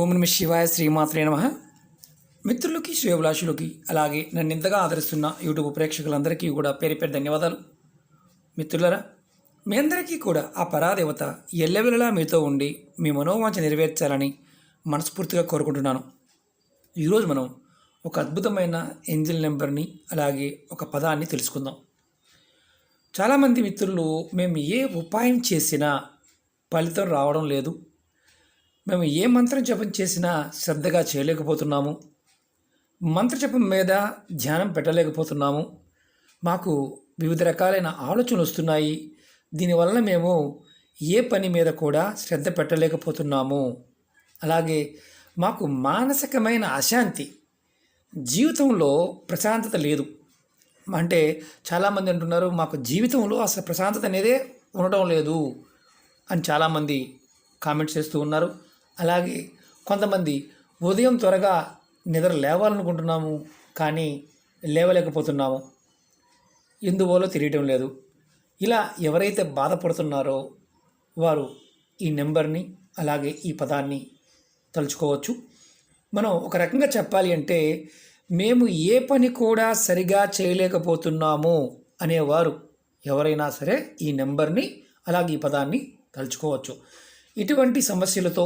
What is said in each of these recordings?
ఓం నమ శివాయ శ్రీమాత్రే నమ. మిత్రులకి శ్రేయభిలాషులకి అలాగే నన్ను ఇంతగా ఆదరిస్తున్న యూట్యూబ్ ప్రేక్షకులందరికీ కూడా పేరు పేరు ధన్యవాదాలు. మిత్రులరా మీ అందరికీ కూడా ఆ పరాదేవత ఎల్లవెల్లలా మీతో ఉండి మీ మనోవాంఛ నెరవేర్చాలని మనస్ఫూర్తిగా కోరుకుంటున్నాను. ఈరోజు మనం ఒక అద్భుతమైన ఏంజిల్ నెంబర్ని అలాగే ఒక పదాన్ని తెలుసుకుందాం. చాలామంది మిత్రులు మేము ఏ ఉపాయం చేసినా ఫలితం రావడం లేదు. మేము ఏ మంత్రం జపం చేసినా శ్రద్ధగా చేయలేకపోతున్నాము. మంత్ర జపం మీద ధ్యానం పెట్టలేకపోతున్నాము. మాకు వివిధ రకాలైన ఆలోచనలు వస్తున్నాయి. దీనివల్ల మేము ఏ పని మీద కూడా శ్రద్ధ పెట్టలేకపోతున్నాము. అలాగే మాకు మానసికమైన అశాంతి జీవితంలో ప్రశాంతత లేదు. అంటే చాలామంది అంటున్నారు మాకు జీవితంలో అసలు ప్రశాంతత అనేదే ఉండడం లేదు అని చాలామంది కామెంట్స్ చేస్తూ ఉన్నారు. అలాగే కొంతమంది ఉదయం త్వరగా నిద్ర లేవాలనుకుంటున్నాము కానీ లేవలేకపోతున్నాము. ఎందువలో తెలియటం లేదు. ఇలా ఎవరైతే బాధపడుతున్నారో వారు ఈ నెంబర్ని అలాగే ఈ పదాన్ని తలుచుకోవచ్చు. మనం ఒక రకంగా చెప్పాలి అంటే మేము ఏ పని కూడా సరిగా చేయలేకపోతున్నాము అనేవారు ఎవరైనా సరే ఈ నెంబర్ని అలాగే ఈ పదాన్ని తలుచుకోవచ్చు. ఇటువంటి సమస్యలతో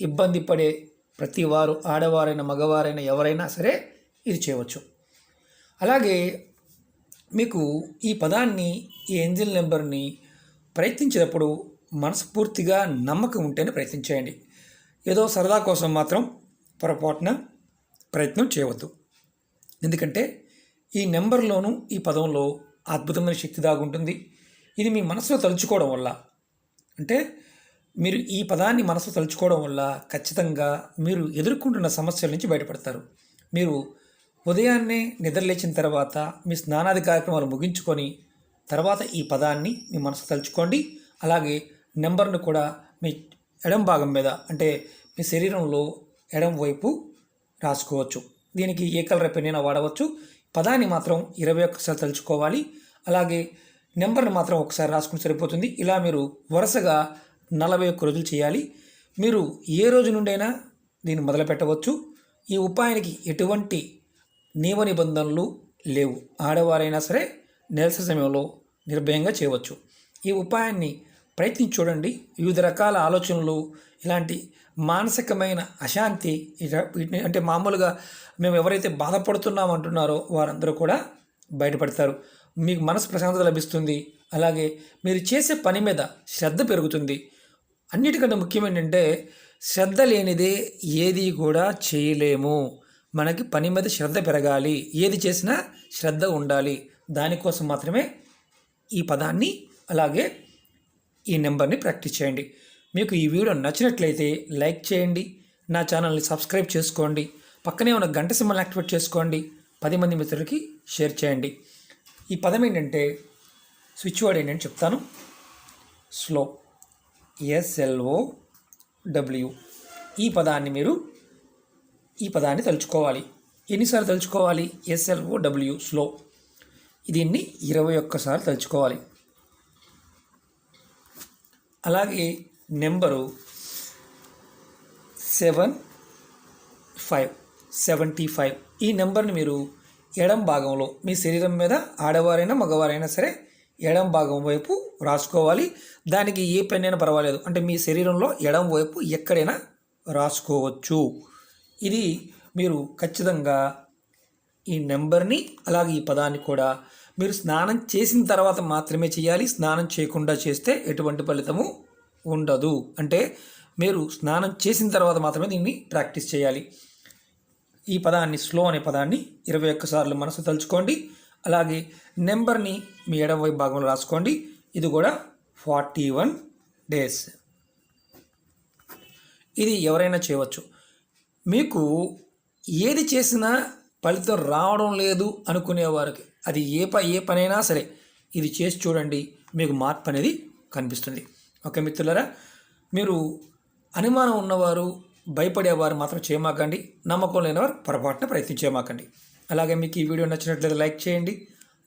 ఇబ్బంది పడే ప్రతి వారు ఆడవారైన మగవారైన ఎవరైనా సరే ఇది చేయవచ్చు. అలాగే మీకు ఈ పదాన్ని ఈ ఏంజిల్ నెంబర్ని ప్రయత్నించేటప్పుడు మనస్ఫూర్తిగా నమ్మకం ఉంటేనే ప్రయత్నించేయండి ఏదో సరదా కోసం మాత్రం పొరపాటున ప్రయత్నం చేయవద్దు. ఎందుకంటే ఈ నెంబర్లోనూ ఈ పదంలో అద్భుతమైన శక్తి దాగుంటుంది. ఇది మీ మనసులో తలుచుకోవడం వల్ల. అంటే మీరు ఈ పదాన్ని మనసు తలుచుకోవడం వల్ల ఖచ్చితంగా మీరు ఎదుర్కొంటున్న సమస్యల నుంచి బయటపడతారు. మీరు ఉదయాన్నే నిద్రలేచిన తర్వాత మీ స్నానాది కార్యక్రమాలు ముగించుకొని తర్వాత ఈ పదాన్ని మీ మనసు తలుచుకోండి. అలాగే నెంబర్ను కూడా మీ ఎడం భాగం మీద అంటే మీ శరీరంలో ఎడం వైపు రాసుకోవచ్చు. దీనికి ఏ కలర్ పెన్నైనా వాడవచ్చు. పదాన్ని మాత్రం ఇరవై ఒక్కసారి తలుచుకోవాలి. అలాగే నెంబర్ని మాత్రం ఒకసారి రాసుకుని సరిపోతుంది. ఇలా మీరు వరుసగా నలభై ఒక్క రోజులు చేయాలి. మీరు ఏ రోజు నుండైనా దీన్ని మొదలు పెట్టవచ్చు. ఈ ఉపాయానికి ఎటువంటి నియమ నిబంధనలు లేవు. ఆడవారైనా సరే నిరసన సమయంలో నిర్భయంగా చేయవచ్చు. ఈ ఉపాయాన్ని ప్రయత్నించి చూడండి. వివిధ రకాల ఆలోచనలు ఇలాంటి మానసికమైన అశాంతి వీటిని అంటే మామూలుగా మేము ఎవరైతే బాధపడుతున్నాం అంటున్నారో వారందరూ కూడా బయటపడతారు. మీకు మనసు ప్రశాంతత లభిస్తుంది. అలాగే మీరు చేసే పని మీద శ్రద్ధ పెరుగుతుంది. అన్నిటికంటే ముఖ్యం ఏంటంటే శ్రద్ధ లేనిదే ఏది కూడా చేయలేము. మనకి పని మీద శ్రద్ధ పెరగాలి. ఏది చేసినా శ్రద్ధ ఉండాలి. దానికోసం మాత్రమే ఈ పదాన్ని అలాగే ఈ నెంబర్ని ప్రాక్టీస్ చేయండి. మీకు ఈ వీడియో నచ్చినట్లయితే లైక్ చేయండి. నా ఛానల్ని సబ్స్క్రైబ్ చేసుకోండి. పక్కనే ఉన్న గంట సింబల్ యాక్టివేట్ చేసుకోండి. పది మంది మిత్రులకి షేర్ చేయండి. ఈ పదం ఏంటంటే స్విచ్ వర్డ్ ఏంటంటే చెప్తాను. స్లో. ఎస్ఎల్ఓ డబ్ల్యూ ఈ పదాన్ని మీరు ఈ పదాన్ని తలుచుకోవాలి. ఎన్నిసార్లు తలుచుకోవాలి? ఎస్ఎల్ఓ డబ్ల్యూ స్లో దీన్ని ఇరవై ఒక్కసారి తలుచుకోవాలి. అలాగే number seven five seventy five. ఈ నెంబర్ని మీరు ఎడం భాగంలో మీ శరీరం మీద ఆడవారైనా మగవారైనా సరే ఎడం భాగం వైపు రాసుకోవాలి. దానికి ఏ పెన్ అయినా పర్వాలేదు. అంటే మీ శరీరంలో ఎడం వైపు ఎక్కడైనా రాసుకోవచ్చు. ఇది మీరు ఖచ్చితంగా ఈ నెంబర్ని అలాగే ఈ పదాన్ని కూడా మీరు స్నానం చేసిన తర్వాత మాత్రమే చేయాలి. స్నానం చేయకుండా చేస్తే ఎటువంటి ఫలితము ఉండదు. అంటే మీరు స్నానం చేసిన తర్వాత మాత్రమే దీన్ని ప్రాక్టీస్ చేయాలి. ఈ పదాన్ని స్లో అనే పదాన్ని ఇరవై ఒక్కసార్లు మనసు తలుచుకోండి. అలాగే నెంబర్ని మీ ఎడమ వైపు భాగంలో రాసుకోండి. ఇది కూడా ఫార్టీ వన్ డేస్. ఇది ఎవరైనా చేయవచ్చు. మీకు ఏది చేసినా ఫలితం రావడం లేదు అనుకునేవారికి అది ఏ ప ఏ పనైనా సరే ఇది చేసి చూడండి మీకు మార్పు అనేది కనిపిస్తుంది. ఓకే మిత్రులరా మీరు అనుమానం ఉన్నవారు భయపడేవారు మాత్రం చేయమాకండి. నమ్మకం లేనివారు పొరపాటున ప్రయత్నించేమాకండి. అలాగే మీకు ఈ వీడియో నచ్చినట్లయితే లైక్ చేయండి.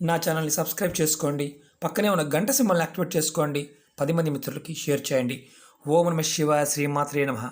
నా ఛానల్ని సబ్స్క్రైబ్ చేసుకోండి. పక్కనే ఉన్న గంట సింబల్ని యాక్టివేట్ చేసుకోండి. పది మంది మిత్రులకి షేర్ చేయండి. ఓం నమ శివాయ శ్రీమాత్రే నమః.